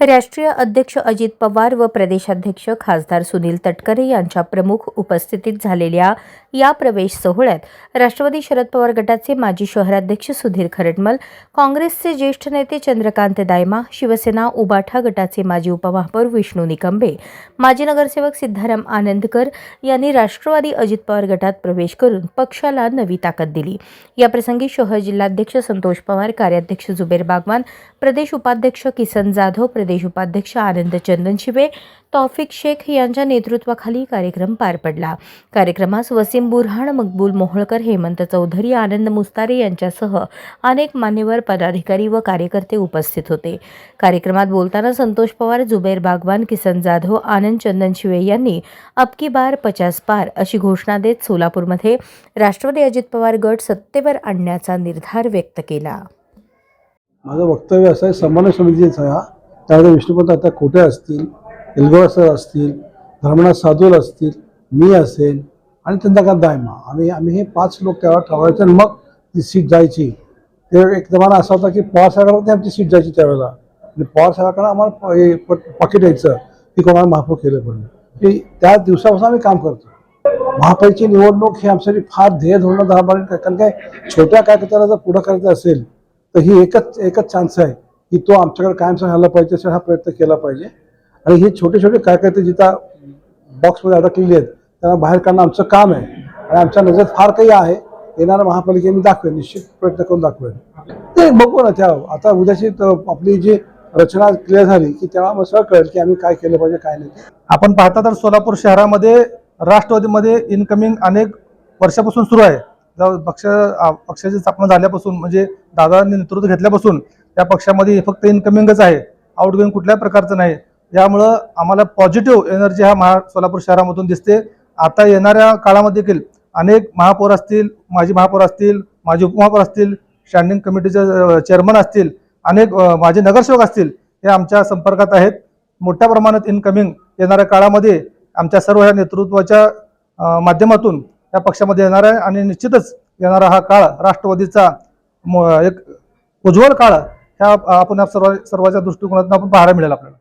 राष्ट्रीय अध्यक्ष अजित पवार व प्रदेशाध्यक्ष खासदार सुनील तटकरे यांच्या प्रमुख उपस्थितीत झालेल्या या प्रवेश सोहळ्यात राष्ट्रवादी शरद पवार गटाचे माजी शहराध्यक्ष सुधीर खरटमल काँग्रेसचे ज्येष्ठ नेते चंद्रकांत दायमा शिवसेना उबाठा गटाचे माजी उपमहापौर विष्णू निकंबे माजी नगरसेवक सिद्धाराम आनंदकर यांनी राष्ट्रवादी अजित पवार गटात प्रवेश करून पक्षाला नवी ताकद दिली. याप्रसंगी शहर जिल्हाध्यक्ष संतोष पवार कार्याध्यक्ष जुबेर बागवान प्रदेश उपाध्यक्ष किसन जाधव प्रदेश उपाध्यक्ष आनंद चंदनशिवे तौफिक शेख यांच्या नेतृत्वाखाली कार्यक्रम पार पडला. कार्यक्रमास वसीम बुरहाण मकबूल मोहोळकर हेमंत चौधरी आनंद मुस्तारे यांच्यासह अनेक मान्यवर पदाधिकारी व कार्यकर्ते उपस्थित होते. कार्यक्रमात बोलताना संतोष पवार जुबेर बागवान किसन जाधव आनंद चंदन शिवे यांनी अबकी बार पचास पार अशी घोषणा देत सोलापूरमध्ये राष्ट्रवादी अजित पवार गट सत्तेवर आणण्याचा निर्धार व्यक्त केला. माझं वक्तव्य असं आहे समन्वय समितीचा त्यामध्ये विष्णुपंत आता खोटे असतील? एलगाव सर असतील धर्मनाथ साधूल असतील मी असेल आणि चंद्रकांत दायमा? आम्ही आम्ही हे पाच लोक त्यावेळेला ठरवायचे आणि मग ती सीट जायची. ते एक जमाना असा होता की पवार साहेबांना आमची सीट जायची त्यावेळेला. आणि पवार साहेबांकडे आम्हाला प- हे पाकिट यायचं. की कोणाला महापौर केलं पाहिजे की त्या दिवसापासून आम्ही काम करतो. महापालिकेची निवडणूक ही आमच्यासाठी फार ध्येय धोरणं दहा कारण काय? छोट्या कार्यकर्त्याला जर पुढं करायचं असेल तर ही एकच एकच चान्स आहे. की तो आमच्याकडे कायमचा राहिला पाहिजे असा हा प्रयत्न केला पाहिजे. आणि हे छोटे छोटे कार्यकर्ते जिथं बॉक्समध्ये अडकलेले आहेत त्यांना बाहेर काढणं आमचं काम आहे. आणि आमच्या नजरेत फार काही आहे. येणाऱ्या महापालिके मी दाखवेन निश्चित प्रयत्न करून दाखवेन. ते बघू ना त्या आता उद्याची आपली जी रचना क्लिअर झाली की तेव्हा मग सगळं कळेल की आम्ही काय केलं पाहिजे काय नाही. आपण पाहता तर सोलापूर शहरामध्ये राष्ट्रवादीमध्ये इनकमिंग अनेक वर्षापासून सुरू आहे. पक्ष पक्षाची स्थापना झाल्यापासून म्हणजे दादांनी नेतृत्व घेतल्यापासून त्या पक्षामध्ये फक्त इनकमिंगच आहे. आउटगोईंग कुठल्याही प्रकारचं नाही. यामुळं आम्हाला पॉझिटिव्ह एनर्जी हा महा सोलापूर शहरामधून दिसते. आता येणाऱ्या काळामध्ये देखील अनेक महापौर असतील माजी महापौर असतील माजी उपमहापौर असतील स्टँडिंग कमिटीचे चेअरमन असतील अनेक माझे नगरसेवक असतील हे आमच्या संपर्कात आहेत. मोठ्या प्रमाणात इनकमिंग येणाऱ्या काळामध्ये आमच्या सर्व ह्या नेतृत्वाच्या माध्यमातून या पक्षामध्ये येणार आहे आणि निश्चितच येणारा हा काळ राष्ट्रवादीचा म- एक उज्ज्वल काळ ह्या आपण सर्व सर्वांच्या दृष्टिकोनातून आपण पाहायला मिळेल आपल्याला.